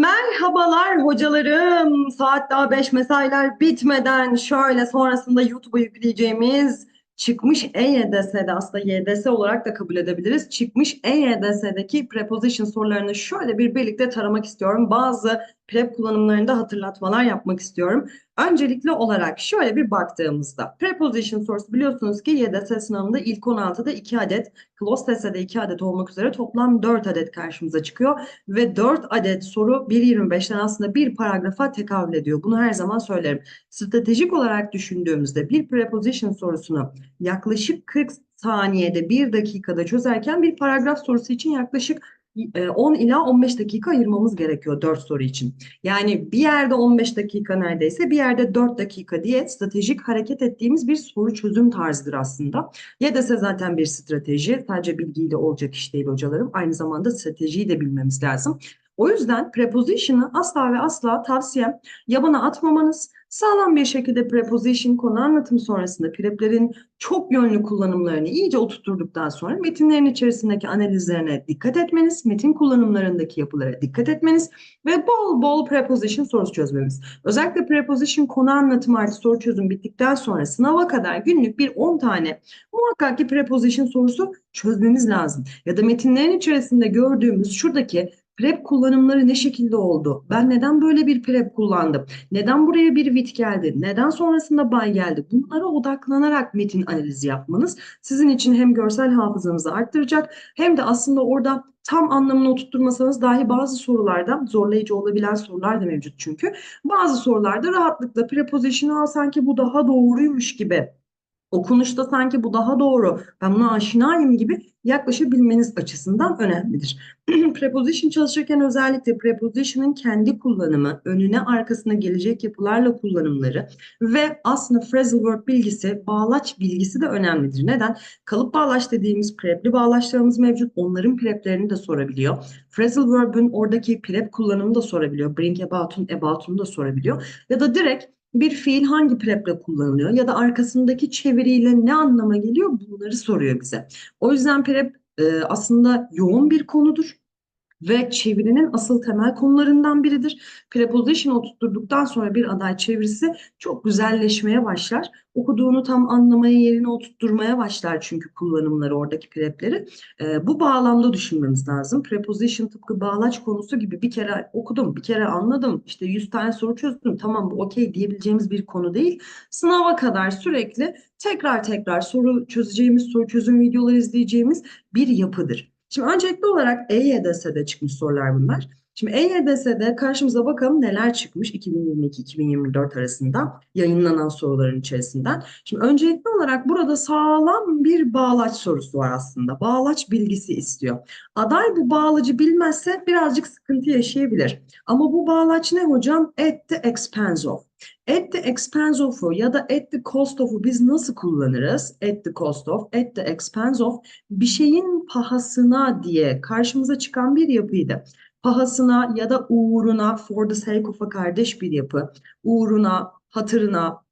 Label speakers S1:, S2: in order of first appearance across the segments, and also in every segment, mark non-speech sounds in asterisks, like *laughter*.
S1: Merhabalar hocalarım. Saat daha 5 mesailer bitmeden şöyle sonrasında YouTube'a yükleyeceğimiz çıkmış EYDS'de aslında YDS olarak da kabul edebiliriz. Çıkmış EYDS'deki preposition sorularını şöyle bir birlikte taramak istiyorum. Bazı prep kullanımlarında hatırlatmalar yapmak istiyorum. Öncelikli olarak şöyle bir baktığımızda preposition sorusu biliyorsunuz ki YDS sınavında ilk 16'da 2 adet, close test'te de 2 adet olmak üzere toplam 4 adet karşımıza çıkıyor ve 4 adet soru 1.25'ten aslında bir paragrafa tekabül ediyor. Bunu her zaman söylerim. Stratejik olarak düşündüğümüzde bir preposition sorusunu yaklaşık 40 saniyede 1 dakikada çözerken bir paragraf sorusu için yaklaşık 10 ila 15 dakika ayırmamız gerekiyor 4 soru için. Yani bir yerde 15 dakika neredeyse bir yerde 4 dakika diye stratejik hareket ettiğimiz bir soru çözüm tarzıdır aslında. YDS zaten bir strateji. Sadece bilgiyle olacak iş değil hocalarım. Aynı zamanda stratejiyi de bilmemiz lazım. O yüzden preposition'ı asla ve asla tavsiyem yabana atmamanız, sağlam bir şekilde preposition konu anlatım sonrasında preplerin çok yönlü kullanımlarını iyice oturturduktan sonra metinlerin içerisindeki analizlerine dikkat etmeniz, metin kullanımlarındaki yapılara dikkat etmeniz ve bol bol preposition sorusu çözmemiz. Özellikle preposition konu anlatım artı soru çözüm bittikten sonra sınava kadar günlük bir 10 tane muhakkak ki preposition sorusu çözmemiz lazım. Ya da metinlerin içerisinde gördüğümüz şuradaki Prep kullanımları ne şekilde oldu? Ben neden böyle bir prep kullandım? Neden buraya bir vit geldi? Neden sonrasında bay geldi? Bunlara odaklanarak metin analizi yapmanız sizin için hem görsel hafızanızı arttıracak hem de aslında orada tam anlamını oturtturmasanız dahi bazı sorularda zorlayıcı olabilen sorular da mevcut çünkü. Bazı sorularda rahatlıkla preposition'ı al sanki bu daha doğruymuş gibi okunuşta sanki bu daha doğru, ben buna aşinayım gibi yaklaşabilmeniz açısından önemlidir. *clears throat* preposition çalışırken özellikle preposition'ın kendi kullanımı, önüne arkasına gelecek yapılarla kullanımları ve aslında phrasal verb bilgisi, bağlaç bilgisi de önemlidir. Neden? Kalıp bağlaç dediğimiz prepli bağlaçlarımız mevcut. Onların preplerini de sorabiliyor. Phrasal verb'ün oradaki prep kullanımını da sorabiliyor. Bring about'un about'unu da sorabiliyor. Ya da direkt bir fiil hangi preple kullanılıyor ya da arkasındaki çeviriyle ne anlama geliyor bunları soruyor bize. O yüzden prep e, aslında yoğun bir konudur ve çevirinin asıl temel konularından biridir. Preposition oturttuktan sonra bir aday çevirisi çok güzelleşmeye başlar. Okuduğunu tam anlamaya yerine oturtturmaya başlar çünkü kullanımları oradaki prepleri. E, bu bağlamda düşünmemiz lazım. Preposition tıpkı bağlaç konusu gibi bir kere okudum, bir kere anladım. İşte 100 tane soru çözdüm. Tamam bu okey diyebileceğimiz bir konu değil. Sınava kadar sürekli tekrar tekrar soru çözeceğimiz, soru çözüm videoları izleyeceğimiz bir yapıdır. Şimdi öncelikli olarak EYDS'de çıkmış sorular bunlar. Şimdi EYDS'de karşımıza bakalım neler çıkmış 2022-2024 arasında yayınlanan soruların içerisinden. Şimdi öncelikli olarak burada sağlam bir bağlaç sorusu var aslında. Bağlaç bilgisi istiyor. Aday bu bağlacı bilmezse birazcık sıkıntı yaşayabilir. Ama bu bağlaç ne hocam? At the expense of. At the expense of'u ya da at the cost of'u biz nasıl kullanırız? At the cost of, at the expense of bir şeyin pahasına diye karşımıza çıkan bir yapıydı. Pahasına ya da uğruna for the sake of'a kardeş bir yapı. Uğruna, hatırına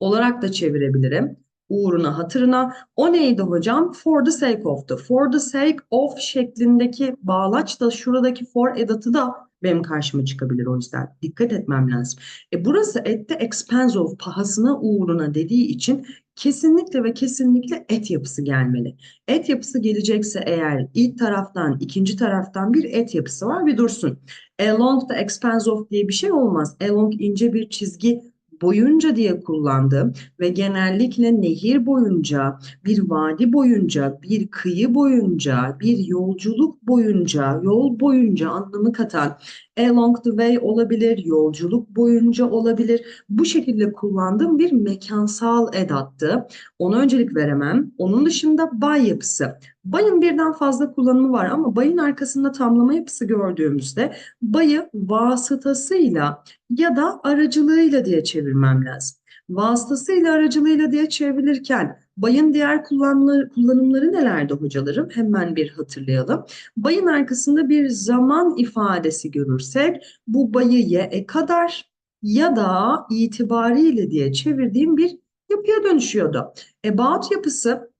S1: olarak da çevirebilirim. Uğruna, hatırına. O neydi hocam? For the sake of'tu. For the sake of şeklindeki bağlaç da şuradaki for edatı da benim karşıma çıkabilir o yüzden. Dikkat etmem lazım. E burası at the expense of pahasına uğruna dediği için kesinlikle ve kesinlikle et yapısı gelmeli. Et yapısı gelecekse eğer ilk taraftan ikinci taraftan bir et yapısı var bir dursun. Along the expense of diye bir şey olmaz. Along ince bir çizgi boyunca diye kullandım ve genellikle nehir boyunca, bir vadi boyunca, bir kıyı boyunca, bir yolculuk boyunca, yol boyunca anlamı katan along the way olabilir, yolculuk boyunca olabilir. Bu şekilde kullandığım bir mekansal edattı. Ona öncelik veremem. Onun dışında bay yapısı. Bayın birden fazla kullanımı var ama bayın arkasında tamlama yapısı gördüğümüzde bayı vasıtasıyla ya da aracılığıyla diye çevirmem lazım. Vasıtasıyla aracılığıyla diye çevrilirken bayın diğer kullanımları, nelerdi hocalarım? Hemen bir hatırlayalım. Bayın arkasında bir zaman ifadesi görürsek bu bayı ye kadar ya da itibariyle diye çevirdiğim bir yapıya dönüşüyordu. About yapısı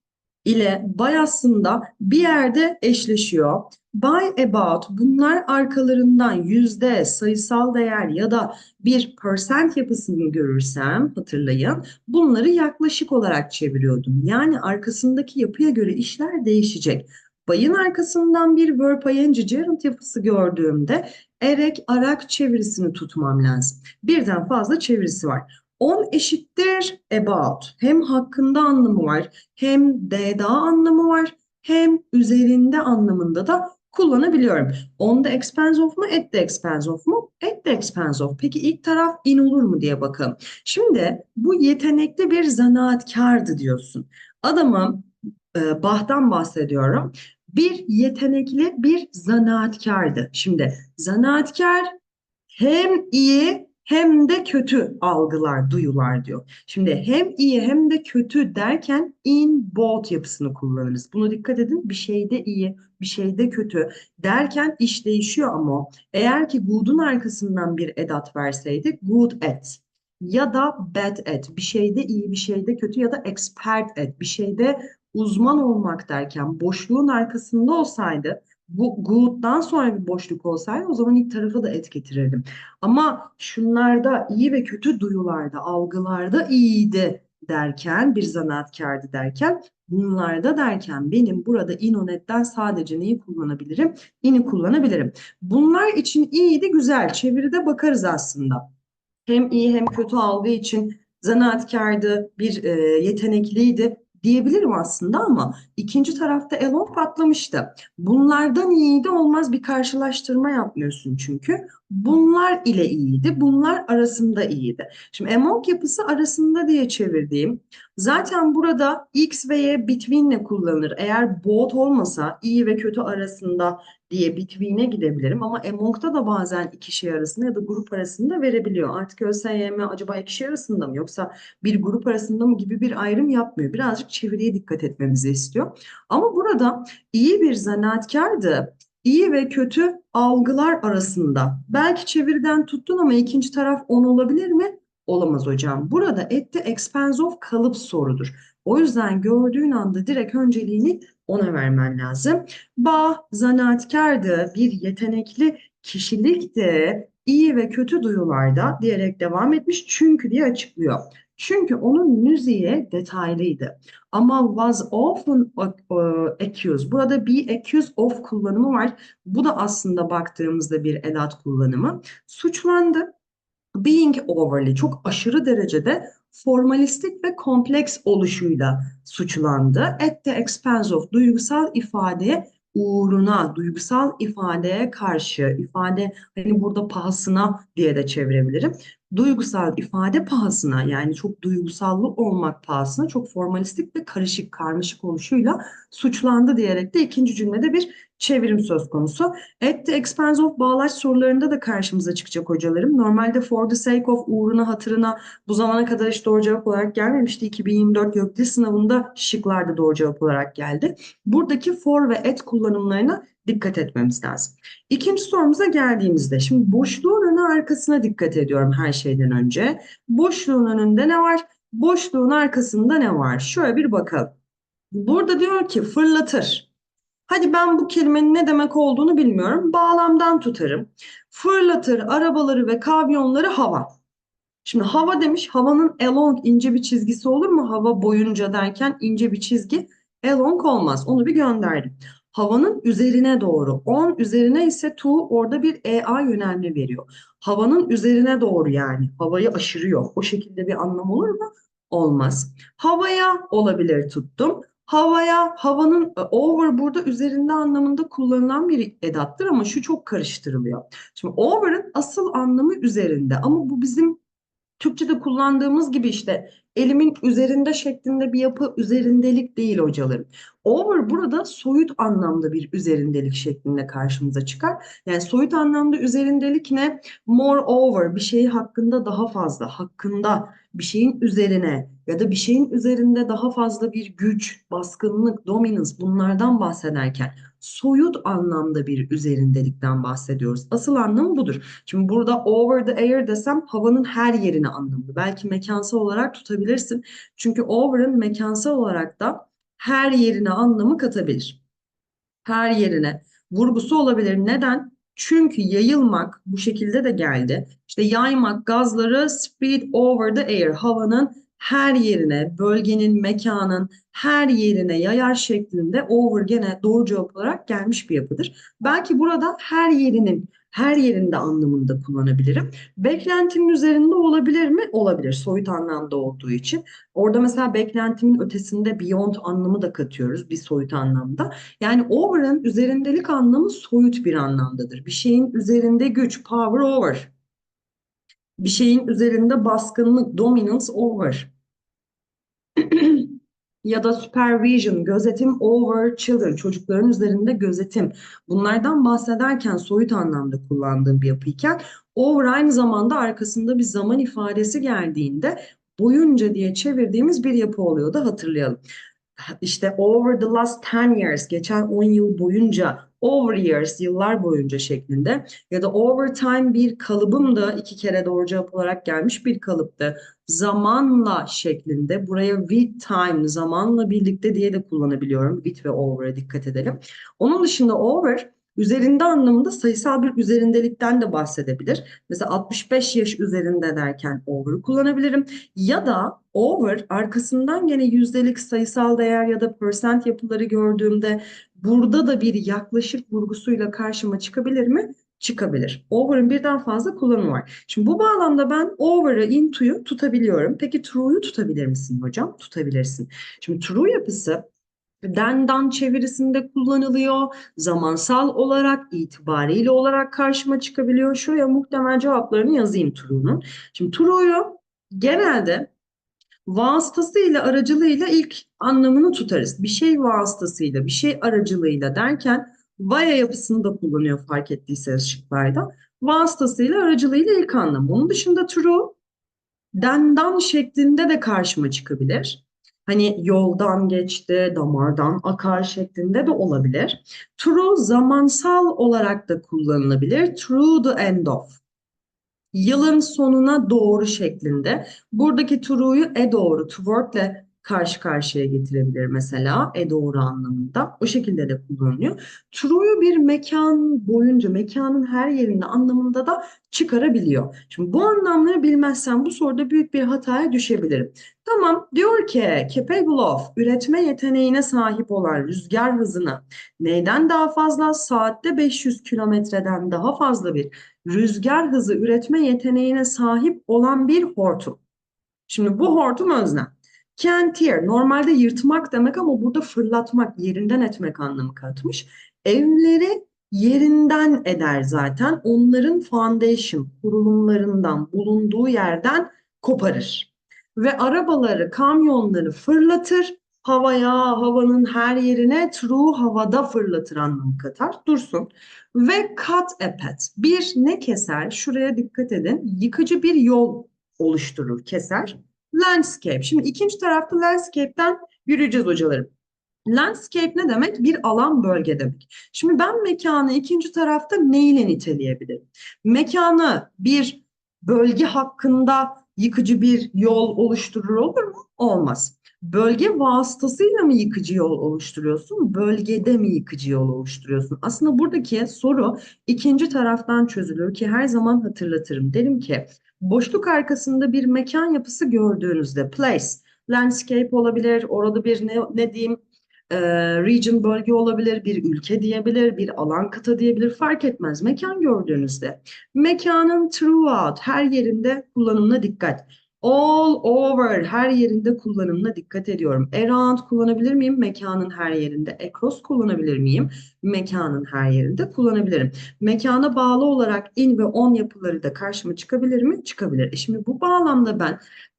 S1: ile by aslında bir yerde eşleşiyor. By about bunlar arkalarından yüzde, sayısal değer ya da bir percent yapısını görürsem hatırlayın bunları yaklaşık olarak çeviriyordum. Yani arkasındaki yapıya göre işler değişecek. By'ın arkasından bir verb ing gerund yapısı gördüğümde erek arak çevirisini tutmam lazım. Birden fazla çevirisi var. On eşittir about. Hem hakkında anlamı var, hem de daha anlamı var, hem üzerinde anlamında da kullanabiliyorum. On the expense of mu, at the expense of mu? At the expense of. Peki ilk taraf in olur mu diye bakalım. Şimdi bu yetenekli bir zanaatkardı diyorsun. Adamın e, Bach'tan bahsediyorum. Bir yetenekli bir zanaatkardı. Şimdi zanaatkar hem iyi hem de kötü algılar, duyular diyor. Şimdi hem iyi hem de kötü derken in both yapısını kullanırız. Buna dikkat edin. Bir şeyde iyi, bir şeyde kötü derken iş değişiyor ama. Eğer ki good'un arkasından bir edat verseydik good at ya da bad at bir şeyde iyi bir şeyde kötü ya da expert at bir şeyde uzman olmak derken boşluğun arkasında olsaydı bu good'dan sonra bir boşluk olsaydı o zaman ilk tarafa da et getirirdim. Ama şunlarda iyi ve kötü duyularda, algılarda iyiydi derken, bir zanaatkardı derken, bunlarda derken benim burada inonetten sadece neyi kullanabilirim? İni kullanabilirim. Bunlar için iyiydi, güzel. Çeviride bakarız aslında. Hem iyi hem kötü algı için zanaatkardı, bir e, yetenekliydi diyebilirim aslında ama ikinci tarafta Elon patlamıştı. Bunlardan iyiydi olmaz bir karşılaştırma yapmıyorsun çünkü. Bunlar ile iyiydi, bunlar arasında iyiydi. Şimdi among yapısı arasında diye çevirdiğim zaten burada x ve y between'le kullanılır. Eğer both olmasa iyi ve kötü arasında diye between'e gidebilirim ama among'da da bazen iki şey arasında ya da grup arasında verebiliyor. Artık ÖSYM acaba iki şey arasında mı yoksa bir grup arasında mı gibi bir ayrım yapmıyor. Birazcık çeviriye dikkat etmemizi istiyor. Ama burada iyi bir zanaatkardı. İyi ve kötü algılar arasında. Belki çeviriden tuttun ama ikinci taraf on olabilir mi? Olamaz hocam. Burada at the expense of kalıp sorudur. O yüzden gördüğün anda direkt önceliğini ona vermen lazım. Ba zanaatkardı, bir yetenekli kişilikti, iyi ve kötü duyularda diyerek devam etmiş çünkü diye açıklıyor. Çünkü onun müziği detaylıydı. Ama was often accused. Burada be accused of kullanımı var. Bu da aslında baktığımızda bir edat kullanımı. Suçlandı. Being overly çok aşırı derecede formalistik ve kompleks oluşuyla suçlandı. At the expense of duygusal ifadeye uğruna, duygusal ifadeye karşı, ifade hani burada pahasına diye de çevirebilirim. Duygusal ifade pahasına yani çok duygusallı olmak pahasına çok formalistik ve karışık, karmaşık oluşuyla suçlandı diyerek de ikinci cümlede bir çevirim söz konusu. At the expense of bağlaç sorularında da karşımıza çıkacak hocalarım. Normalde for the sake of uğruna, hatırına bu zamana kadar hiç doğru cevap olarak gelmemişti. 2024 YÖKDİL sınavında şıklarda doğru cevap olarak geldi. Buradaki for ve at kullanımlarına dikkat etmemiz lazım. İkinci sorumuza geldiğimizde şimdi boşluğun önü arkasına dikkat ediyorum her şeyden önce. Boşluğun önünde ne var? Boşluğun arkasında ne var? Şöyle bir bakalım. Burada diyor ki fırlatır. Hadi ben bu kelimenin ne demek olduğunu bilmiyorum. Bağlamdan tutarım. Fırlatır arabaları ve kamyonları hava. Şimdi hava demiş. Havanın along ince bir çizgisi olur mu? Hava boyunca derken ince bir çizgi along olmaz. Onu bir gönderdim. Havanın üzerine doğru. On üzerine ise to orada bir EA yönelme veriyor. Havanın üzerine doğru yani. Havayı aşırıyor. O şekilde bir anlam olur mu? Olmaz. Havaya olabilir tuttum. Havaya, havanın e, over burada üzerinde anlamında kullanılan bir edattır ama şu çok karıştırılıyor. Şimdi over'ın asıl anlamı üzerinde ama bu bizim Türkçe'de kullandığımız gibi işte elimin üzerinde şeklinde bir yapı üzerindelik değil hocalarım. Over burada soyut anlamda bir üzerindelik şeklinde karşımıza çıkar. Yani soyut anlamda üzerindelik ne? More over bir şey hakkında daha fazla, hakkında bir şeyin üzerine ya da bir şeyin üzerinde daha fazla bir güç, baskınlık, dominance bunlardan bahsederken soyut anlamda bir üzerindelikten bahsediyoruz. Asıl anlamı budur. Şimdi burada over the air desem havanın her yerine anlamlı. Belki mekansal olarak tutabilirsin. Çünkü over'ın mekansal olarak da her yerine anlamı katabilir. Her yerine vurgusu olabilir. Neden? Çünkü yayılmak bu şekilde de geldi. İşte yaymak gazları spread over the air. Havanın her yerine, bölgenin, mekanın her yerine yayar şeklinde over gene doğru cevap olarak gelmiş bir yapıdır. Belki burada her yerinin her yerinde anlamında kullanabilirim. Beklentinin üzerinde olabilir mi? Olabilir. Soyut anlamda olduğu için. Orada mesela beklentimin ötesinde beyond anlamı da katıyoruz bir soyut anlamda. Yani over'ın üzerindelik anlamı soyut bir anlamdadır. Bir şeyin üzerinde güç, power over. Bir şeyin üzerinde baskınlık, dominance over. *clears throat* Ya da supervision, gözetim over children, çocukların üzerinde gözetim. Bunlardan bahsederken soyut anlamda kullandığım bir yapıyken over aynı zamanda arkasında bir zaman ifadesi geldiğinde boyunca diye çevirdiğimiz bir yapı oluyor da hatırlayalım. İşte over the last 10 years, geçen 10 yıl boyunca, over years, yıllar boyunca şeklinde ya da over time bir kalıbım da iki kere doğru cevap olarak gelmiş bir kalıptı. Zamanla şeklinde, buraya with time, zamanla birlikte diye de kullanabiliyorum. With ve over'a dikkat edelim. Onun dışında over, üzerinde anlamında sayısal bir üzerindelikten de bahsedebilir. Mesela 65 yaş üzerinde derken over'ı kullanabilirim. Ya da over arkasından gene yüzdelik sayısal değer ya da percent yapıları gördüğümde burada da bir yaklaşık vurgusuyla karşıma çıkabilir mi? Çıkabilir. Over'ın birden fazla kullanımı var. Şimdi bu bağlamda ben over'ı, into'yu tutabiliyorum. Peki true'yu tutabilir misin hocam? Tutabilirsin. Şimdi true yapısı den çevirisinde kullanılıyor. Zamansal olarak, itibariyle olarak karşıma çıkabiliyor. Şuraya muhtemel cevaplarını yazayım true'nun. Şimdi true'yu genelde vasıtasıyla, aracılığıyla ilk anlamını tutarız. Bir şey vasıtasıyla, bir şey aracılığıyla derken via yapısını da kullanıyor fark ettiyseniz şıklarda. Vasıtasıyla, aracılığıyla ilk anlamı. Onun dışında true, dendan şeklinde de karşıma çıkabilir. Hani yoldan geçti, damardan akar şeklinde de olabilir. True zamansal olarak da kullanılabilir. True the end of yılın sonuna doğru şeklinde. Buradaki true'yu e doğru, toward'le karşı karşıya getirebilir mesela e doğru anlamında. O şekilde de kullanılıyor. True'yu bir mekan boyunca, mekanın her yerinde anlamında da çıkarabiliyor. Şimdi bu anlamları bilmezsen bu soruda büyük bir hataya düşebilirim. Tamam diyor ki capable of üretme yeteneğine sahip olan rüzgar hızını neyden daha fazla? Saatte 500 kilometreden daha fazla bir rüzgar hızı üretme yeteneğine sahip olan bir hortum. Şimdi bu hortum özne. Can tear normalde yırtmak demek ama burada fırlatmak, yerinden etmek anlamı katmış. Evleri yerinden eder zaten. Onların foundation, kurulumlarından, bulunduğu yerden koparır. Ve arabaları, kamyonları fırlatır. Havaya, havanın her yerine true havada fırlatır anlamı katar. Dursun. Ve cut a path. Bir ne keser? Şuraya dikkat edin. Yıkıcı bir yol oluşturur, keser. Landscape. Şimdi ikinci tarafta landscape'den yürüyeceğiz hocalarım. Landscape ne demek? Bir alan, bölge demek. Şimdi ben mekanı ikinci tarafta neyle niteleyebilirim? Mekanı bir bölge hakkında yıkıcı bir yol oluşturur olur mu? Olmaz. Bölge vasıtasıyla mı yıkıcı yol oluşturuyorsun? Bölgede mi yıkıcı yol oluşturuyorsun? Aslında buradaki soru ikinci taraftan çözülür ki her zaman hatırlatırım. Derim ki boşluk arkasında bir mekan yapısı gördüğünüzde place, landscape olabilir, orada bir ne, ne diyeyim e, region bölge olabilir, bir ülke diyebilir, bir alan kıta diyebilir fark etmez. Mekan gördüğünüzde mekanın throughout her yerinde kullanımına dikkat. All over her yerinde kullanımına dikkat ediyorum. Around kullanabilir miyim? Mekanın her yerinde. Across kullanabilir miyim? Mekanın her yerinde kullanabilirim. Mekana bağlı olarak in ve on yapıları da karşıma çıkabilir mi? Çıkabilir. E şimdi bu bağlamda ben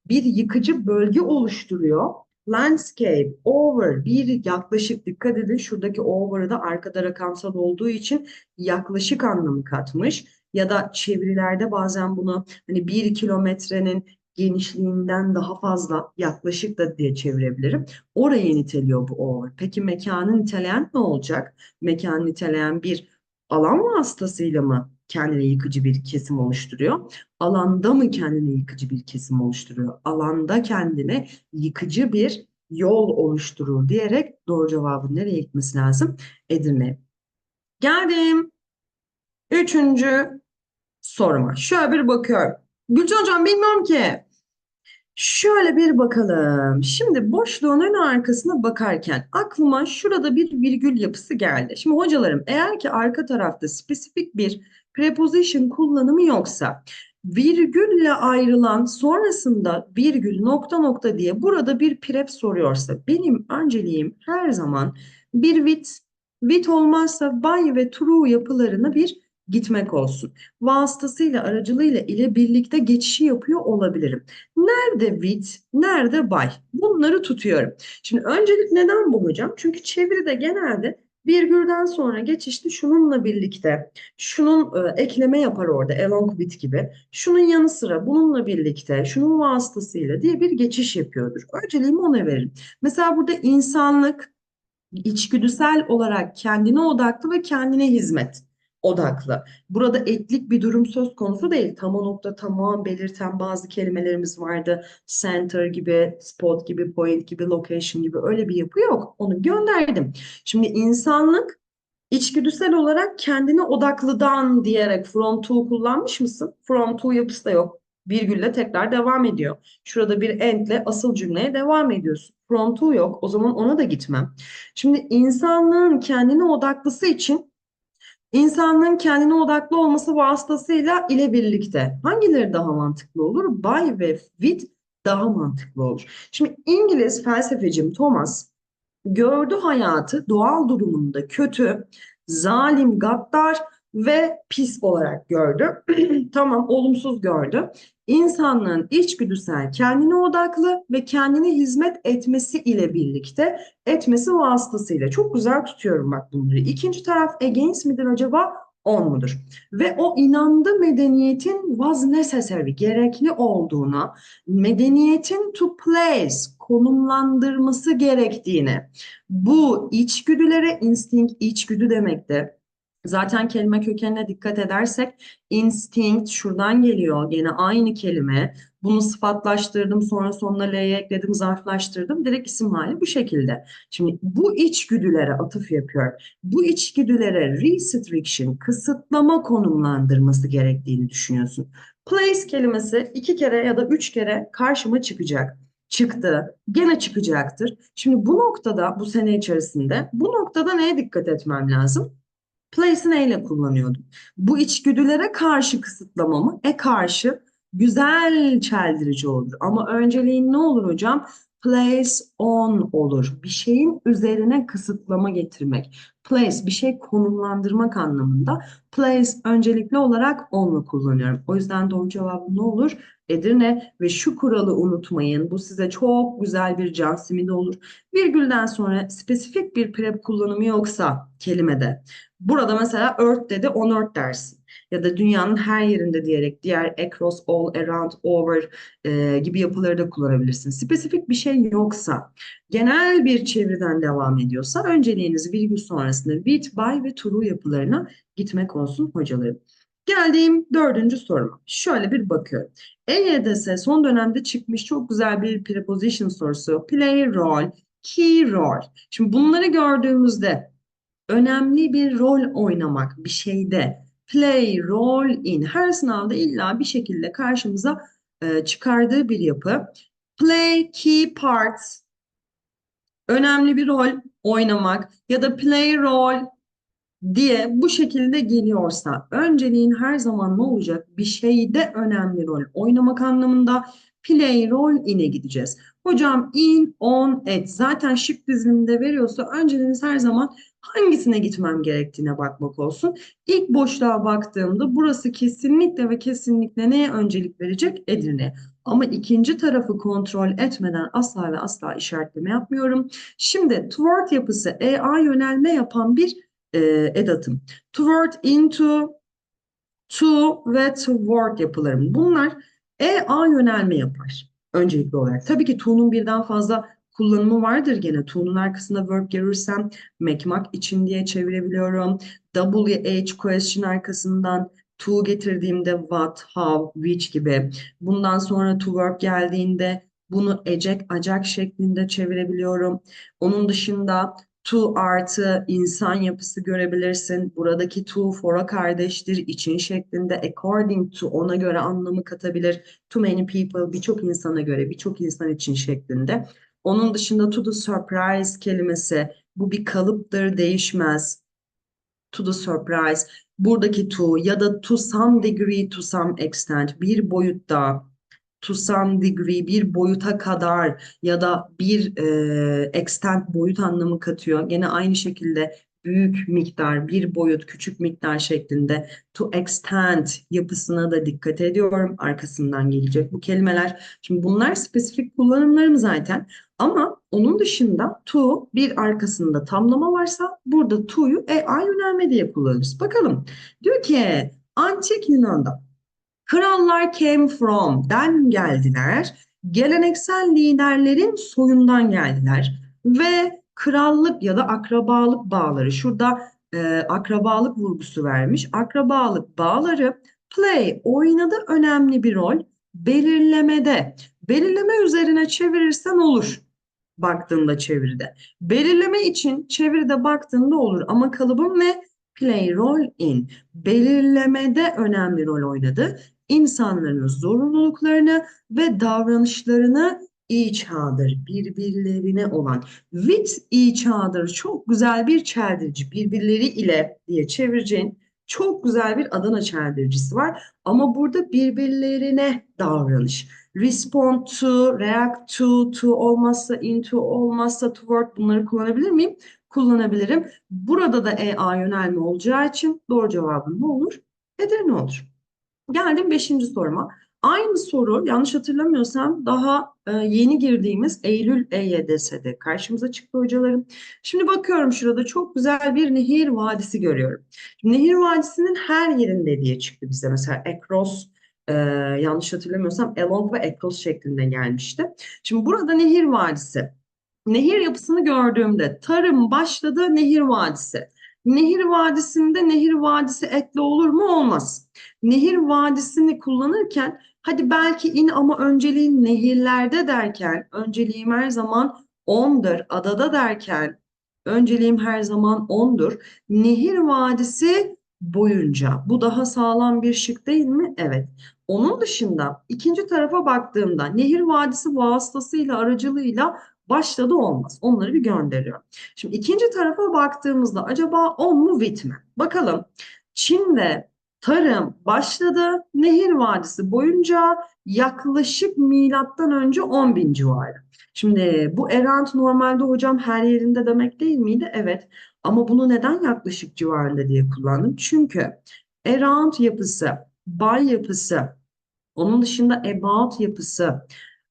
S1: bir yıkıcı bölge oluşturuyor. Landscape, over, bir yaklaşık dikkat edin şuradaki over'ı da arkada rakamsal olduğu için yaklaşık anlamı katmış. Ya da çevirilerde bazen bunu hani bir kilometrenin genişliğinden daha fazla yaklaşık da diye çevirebilirim. Orayı niteliyor bu over. Peki mekanı niteleyen ne olacak? Mekanı niteleyen bir alan vasıtasıyla mı kendine yıkıcı bir kesim oluşturuyor? Alanda mı kendine yıkıcı bir kesim oluşturuyor? Alanda kendine yıkıcı bir yol oluşturur diyerek doğru cevabın nereye gitmesi lazım? Edirne. Geldim. Üçüncü soruma. Şöyle bir bakıyorum. Gülcan Hocam bilmiyorum ki. Şöyle bir bakalım. Şimdi boşluğun ön arkasına bakarken aklıma şurada bir virgül yapısı geldi. Şimdi hocalarım eğer ki arka tarafta spesifik bir preposition kullanımı yoksa virgülle ayrılan sonrasında virgül nokta nokta diye burada bir prep soruyorsa benim önceliğim her zaman bir with, with olmazsa by ve true yapılarını bir gitmek olsun. Vasıtasıyla, aracılığıyla ile birlikte geçişi yapıyor olabilirim. Nerede with, nerede by? Bunları tutuyorum. Şimdi öncelik neden bu hocam? Çünkü çeviride genelde virgülden sonra geçişte şununla birlikte, şunun e, ekleme yapar orada along with gibi. Şunun yanı sıra bununla birlikte, şunun vasıtasıyla diye bir geçiş yapıyordur. Önceliğimi ona veririm. Mesela burada insanlık içgüdüsel olarak kendine odaklı ve kendine hizmet odaklı. Burada etlik bir durum söz konusu değil. Tam o nokta tamam belirten bazı kelimelerimiz vardı. Center gibi, spot gibi, point gibi, location gibi öyle bir yapı yok. Onu gönderdim. Şimdi insanlık içgüdüsel olarak kendine odaklıdan diyerek from to kullanmış mısın? From to yapısı da yok. Virgülle tekrar devam ediyor. Şurada bir endle asıl cümleye devam ediyorsun. From to yok. O zaman ona da gitmem. Şimdi insanlığın kendine odaklısı için İnsanlığın kendine odaklı olması vasıtasıyla ile birlikte hangileri daha mantıklı olur? By ve with daha mantıklı olur. Şimdi İngiliz felsefecim Thomas gördü hayatı doğal durumunda kötü, zalim, gaddar ve pis olarak gördü. *clears throat* Tamam, olumsuz gördü. İnsanlığın içgüdüsel kendine odaklı ve kendine hizmet etmesi ile birlikte etmesi vasıtasıyla. Çok güzel tutuyorum bak bunları. İkinci taraf against midir acaba? On mudur? Ve o inandı medeniyetin was necessary, gerekli olduğuna, medeniyetin to place, konumlandırması gerektiğine, bu içgüdülere instinct, içgüdü demektir Zaten kelime kökenine dikkat edersek instinct şuradan geliyor. Gene aynı kelime. Bunu sıfatlaştırdım sonra sonuna L'ye ekledim zarflaştırdım. Direkt isim hali bu şekilde. Şimdi bu içgüdülere atıf yapıyorum. Bu içgüdülere restriction kısıtlama konumlandırması gerektiğini düşünüyorsun. Place kelimesi iki kere ya da üç kere karşıma çıkacak çıktı, gene çıkacaktır. Şimdi bu noktada bu sene içerisinde bu noktada neye dikkat etmem lazım? Place'i neyle kullanıyordum? Bu içgüdülere karşı kısıtlamamı e karşı güzel çeldirici olur. Ama önceliğin ne olur hocam? Place on olur. Bir şeyin üzerine kısıtlama getirmek. Place bir şey konumlandırmak anlamında. Place öncelikli olarak on'la kullanıyorum. O yüzden doğru cevabım ne olur? Edirne ve şu kuralı unutmayın. Bu size çok güzel bir can simidi olur. Virgülden sonra spesifik bir prep kullanımı yoksa kelimede. Burada mesela earth dedi on earth dersin. Ya da dünyanın her yerinde diyerek diğer across, all, around, over e, gibi yapıları da kullanabilirsin. Spesifik bir şey yoksa, genel bir çeviriden devam ediyorsa önceliğiniz virgül sonrasında with, by ve true yapılarına gitmek olsun hocalarım. Geldiğim dördüncü soruma. Şöyle bir bakıyorum. EYDS son dönemde çıkmış çok güzel bir preposition sorusu. Play role, key role. Şimdi bunları gördüğümüzde önemli bir rol oynamak bir şeyde play, role in her sınavda illa bir şekilde karşımıza e, çıkardığı bir yapı. Play key parts önemli bir rol oynamak ya da play role diye bu şekilde geliyorsa önceliğin her zaman ne olacak? Bir şeyde önemli rol oynamak anlamında play role in'e gideceğiz. Hocam in, on, et zaten şık diziliminde veriyorsa önceliğiniz her zaman hangisine gitmem gerektiğine bakmak olsun. İlk boşluğa baktığımda burası kesinlikle ve kesinlikle neye öncelik verecek? Edirne. Ama ikinci tarafı kontrol etmeden asla ve asla işaretleme yapmıyorum. Şimdi toward yapısı EA yönelme yapan bir e, edatım. Toward, into, to ve toward yapılarım. Bunlar EA yönelme yapar öncelikli olarak. Tabii ki to'nun birden fazla kullanımı vardır gene. To'nun arkasında verb görürsem mekmak için diye çevirebiliyorum. WH question arkasından to getirdiğimde what, how, which gibi. Bundan sonra to verb geldiğinde Bunu ecek, acak şeklinde çevirebiliyorum. Onun dışında to artı insan yapısı görebilirsin. Buradaki to for'a kardeştir, için şeklinde according to ona göre anlamı katabilir. To many people birçok insana göre, birçok insan için şeklinde. Onun dışında to the surprise kelimesi bu bir kalıptır, değişmez. To the surprise. Buradaki to ya da to some degree, to some extent bir boyutta, to some degree bir boyuta kadar ya da bir e, extent boyut anlamı katıyor. Gene aynı şekilde büyük miktar, bir boyut, küçük miktar şeklinde to extent yapısına da dikkat ediyorum. Arkasından gelecek bu kelimeler. Şimdi bunlar spesifik kullanımlarım zaten. Ama onun dışında to bir arkasında tamlama varsa burada to'yu EA yönelme diye kullanırız. Bakalım. Diyor ki antik Yunan'da krallar came from den geldiler. Geleneksel liderlerin soyundan geldiler. Ve krallık ya da akrabalık bağları. Şurada e, akrabalık vurgusu vermiş. Akrabalık bağları play oynadı önemli bir rol. Belirlemede. Belirleme üzerine çevirirsen olur baktığında çeviride. Belirleme için çeviride baktığında olur ama kalıbım ne? Play role in. Belirlemede önemli rol oynadı. İnsanların zorunluluklarını ve davranışlarını other, birbirlerine olan. With other çok güzel bir çeldirici. Birbirleri ile diye çevireceğin çok güzel bir Adana çeldiricisi var. Ama burada birbirlerine davranış. Respond to, react to, to olmazsa into olmazsa toward bunları kullanabilir miyim? Kullanabilirim. Burada da EA yönelme olacağı için doğru cevabım ne olur? Edirne olur. Geldim beşinci soruma. Aynı soru yanlış hatırlamıyorsam daha e, yeni girdiğimiz Eylül EYDS'de karşımıza çıktı hocalarım. Şimdi bakıyorum şurada çok güzel bir nehir vadisi görüyorum. Şimdi nehir vadisinin her yerinde diye çıktı bize mesela across e, yanlış hatırlamıyorsam along ve across şeklinde gelmişti. Şimdi burada nehir vadisi. Nehir yapısını gördüğümde tarım başladı nehir vadisi. Nehir vadisinde nehir vadisi ekli olur mu? Olmaz. Nehir vadisini kullanırken hadi belki in ama önceliğin nehirlerde derken önceliğim her zaman ondur. Adada derken önceliğim her zaman ondur. Nehir vadisi boyunca. Bu daha sağlam bir şık değil mi? Evet. Onun dışında ikinci tarafa baktığımda nehir vadisi vasıtasıyla aracılığıyla başladı olmaz. Onları bir gönderiyorum. Şimdi ikinci tarafa baktığımızda acaba on mu with mi? Bakalım. Çin'de tarım başladı. Nehir Vadisi boyunca yaklaşık milattan önce 10 bin civarı. Şimdi bu erant normalde hocam her yerinde demek değil miydi? Evet. Ama bunu neden yaklaşık civarında diye kullandım? Çünkü erant yapısı, by yapısı, onun dışında about yapısı,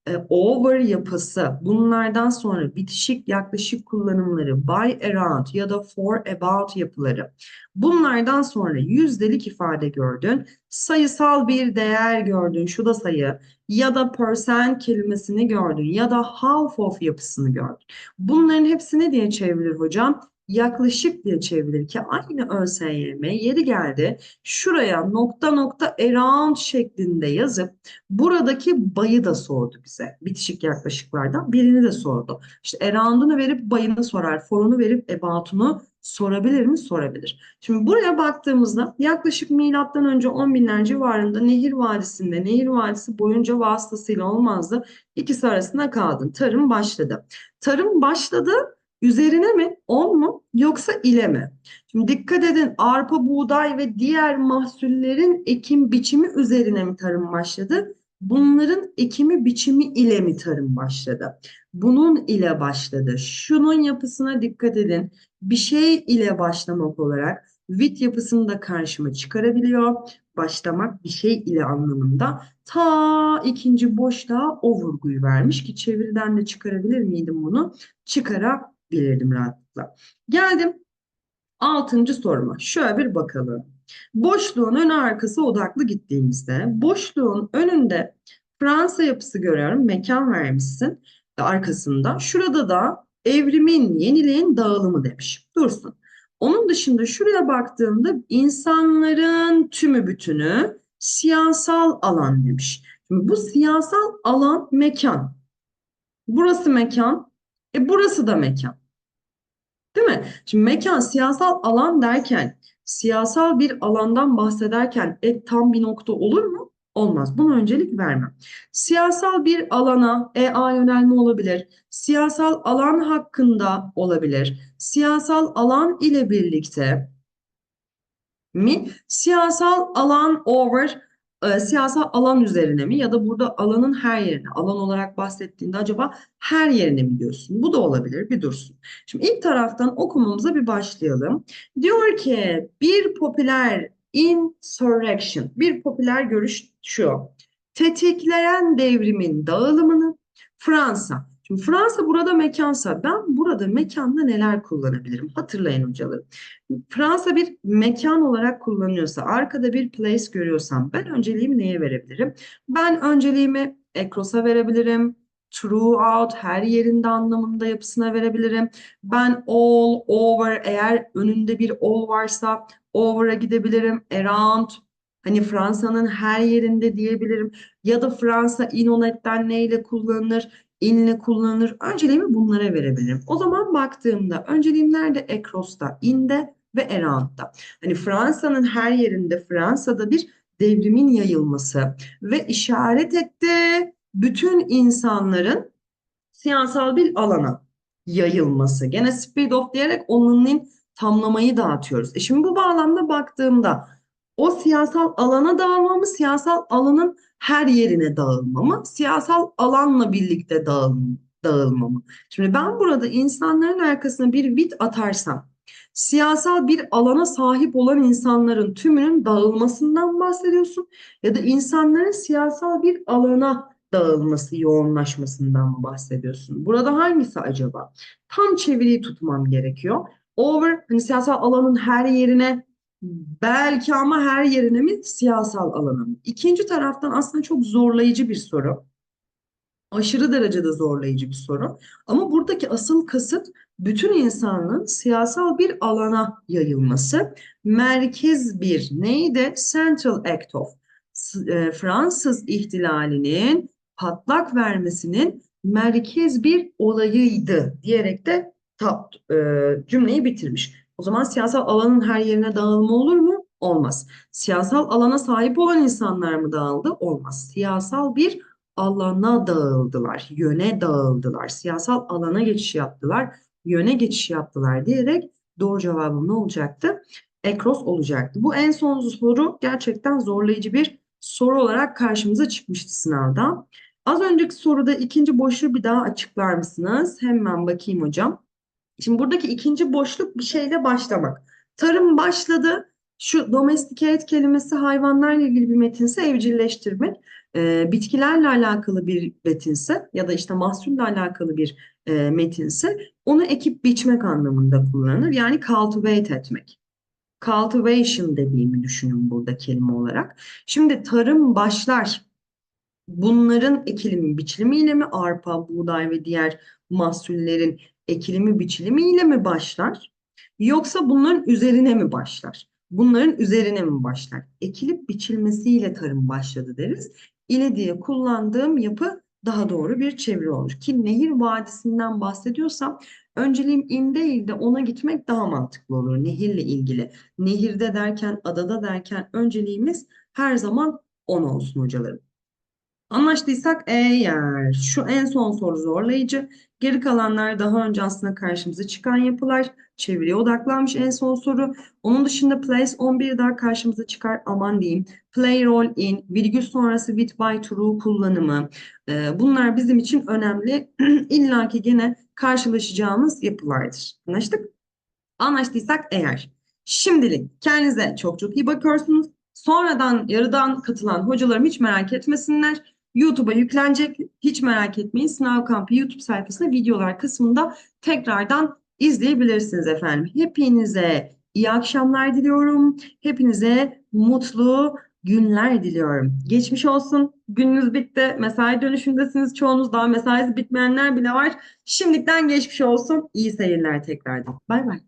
S1: e, over yapısı bunlardan sonra bitişik yaklaşık kullanımları by around ya da for about yapıları. Bunlardan sonra yüzdelik ifade gördün sayısal bir değer gördün şu da sayı ya da percent kelimesini gördün ya da half of yapısını gördün. Bunların hepsini diye çevrilir hocam yaklaşık diye çevrilir ki aynı ÖSYM yeri geldi şuraya nokta nokta around şeklinde yazıp buradaki bayı da sordu bize. Bitişik yaklaşıklardan birini de sordu. İşte around'unu verip bayını sorar, for'unu verip about'unu sorabilir mi? Sorabilir. Şimdi buraya baktığımızda yaklaşık milattan önce 10 binler civarında Nehir Vadisi'nde Nehir Vadisi boyunca vasıtasıyla olmazdı. İkisi arasında kaldın. Tarım başladı. Tarım başladı Üzerine mi? On mu? Yoksa ile mi? Şimdi dikkat edin arpa, buğday ve diğer mahsullerin ekim biçimi üzerine mi tarım başladı? Bunların ekimi biçimi ile mi tarım başladı? Bunun ile başladı. Şunun yapısına dikkat edin. Bir şey ile başlamak olarak with yapısını da karşıma çıkarabiliyor. Başlamak bir şey ile anlamında. Ta ikinci boşluğa o vurguyu vermiş ki çeviriden de çıkarabilir miydim bunu? Çıkarabilirim bilirdim rahatlıkla. Geldim altıncı soruma. Şöyle bir bakalım. Boşluğun ön arkası odaklı gittiğimizde boşluğun önünde Fransa yapısı görüyorum. Mekan vermişsin arkasında. Şurada da evrimin, yeniliğin dağılımı demiş. Dursun. Onun dışında şuraya baktığımda insanların tümü bütünü siyasal alan demiş. Şimdi bu siyasal alan mekan. Burası mekan. E burası da mekan. Değil mi? Şimdi mekan siyasal alan derken, siyasal bir alandan bahsederken e, tam bir nokta olur mu? Olmaz. Buna öncelik vermem. Siyasal bir alana EA yönelme olabilir. Siyasal alan hakkında olabilir. Siyasal alan ile birlikte mi? Siyasal alan over e, siyasal alan üzerine mi ya da burada alanın her yerine alan olarak bahsettiğinde acaba her yerine mi diyorsun? Bu da olabilir bir dursun. Şimdi ilk taraftan okumamıza bir başlayalım. Diyor ki bir popüler insurrection bir popüler görüş şu. Tetikleyen devrimin dağılımını Fransa. Şimdi Fransa burada mekansa ben burada mekanda neler kullanabilirim? Hatırlayın hocalarım. Fransa bir mekan olarak kullanıyorsa, arkada bir place görüyorsam ben önceliğimi neye verebilirim? Ben önceliğimi Ekros'a verebilirim. Throughout, her yerinde anlamında yapısına verebilirim. Ben all, over, eğer önünde bir all varsa over'a gidebilirim. Around, hani Fransa'nın her yerinde diyebilirim. Ya da Fransa inonetten neyle kullanılır? İnle kullanılır. Önceliğimi bunlara verebilirim. O zaman baktığımda önceliğim nerede? Across'ta, in'de ve around'da. Hani Fransa'nın her yerinde Fransa'da bir devrimin yayılması ve işaret etti bütün insanların siyasal bir alana yayılması. Gene speed of diyerek onun tamlamayı dağıtıyoruz. E şimdi bu bağlamda baktığımda o siyasal alana dağılma mı, siyasal alanın her yerine dağılma mı, siyasal alanla birlikte dağılma, dağılma mı? Şimdi ben burada insanların arkasına bir bit atarsam, siyasal bir alana sahip olan insanların tümünün dağılmasından bahsediyorsun ya da insanların siyasal bir alana dağılması, yoğunlaşmasından bahsediyorsun? Burada hangisi acaba? Tam çeviriyi tutmam gerekiyor. Over, hani siyasal alanın her yerine belki ama her yerine mi? Siyasal alana mı? İkinci taraftan aslında çok zorlayıcı bir soru. Aşırı derecede zorlayıcı bir soru. Ama buradaki asıl kasıt bütün insanlığın siyasal bir alana yayılması. Merkez bir neydi? Central Act of. e, Fransız ihtilalinin patlak vermesinin merkez bir olayıydı diyerek de e, cümleyi bitirmiş. O zaman siyasal alanın her yerine dağılma olur mu? Olmaz. Siyasal alana sahip olan insanlar mı dağıldı? Olmaz. Siyasal bir alana dağıldılar, yöne dağıldılar, siyasal alana geçiş yaptılar, yöne geçiş yaptılar diyerek doğru cevabım ne olacaktı? Ekros olacaktı. Bu en son soru gerçekten zorlayıcı bir soru olarak karşımıza çıkmıştı sınavda. Az önceki soruda ikinci boşluğu bir daha açıklar mısınız? Hemen bakayım hocam. Şimdi buradaki ikinci boşluk bir şeyle başlamak. Tarım başladı. Şu domesticate kelimesi hayvanlarla ilgili bir metinse evcilleştirmek. E, bitkilerle alakalı bir metinse ya da işte mahsulle alakalı bir e, metinse onu ekip biçmek anlamında kullanılır. Yani cultivate etmek. Cultivation dediğimi düşünün burada kelime olarak. Şimdi tarım başlar. Bunların ekilimi biçilimiyle mi arpa, buğday ve diğer mahsullerin ekilimi biçilimiyle mi başlar? Yoksa bunların üzerine mi başlar? Bunların üzerine mi başlar? Ekilip biçilmesiyle tarım başladı deriz. İle diye kullandığım yapı daha doğru bir çeviri olur. Ki nehir vadisinden bahsediyorsam önceliğim in değil de ona gitmek daha mantıklı olur nehirle ilgili. Nehirde derken, adada derken önceliğimiz her zaman on olsun hocalarım. Anlaştıysak eğer şu en son soru zorlayıcı. Geri kalanlar daha önce aslında karşımıza çıkan yapılar. Çeviriye odaklanmış en son soru. Onun dışında place 11 daha karşımıza çıkar aman diyeyim. Play role in, virgül sonrası with by through kullanımı. Ee, bunlar bizim için önemli. *clears throat* İlla ki gene karşılaşacağımız yapılardır. Anlaştık? Anlaştıysak eğer. Şimdilik kendinize çok çok iyi bakıyorsunuz. Sonradan yarıdan katılan hocalarım hiç merak etmesinler. YouTube'a yüklenecek. Hiç merak etmeyin. Sınav Kampı YouTube sayfasında videolar kısmında tekrardan izleyebilirsiniz efendim. Hepinize iyi akşamlar diliyorum. Hepinize mutlu günler diliyorum. Geçmiş olsun. Gününüz bitti. Mesai dönüşündesiniz. Çoğunuz daha mesaisi bitmeyenler bile var. Şimdiden geçmiş olsun. İyi seyirler tekrardan. Bay bay.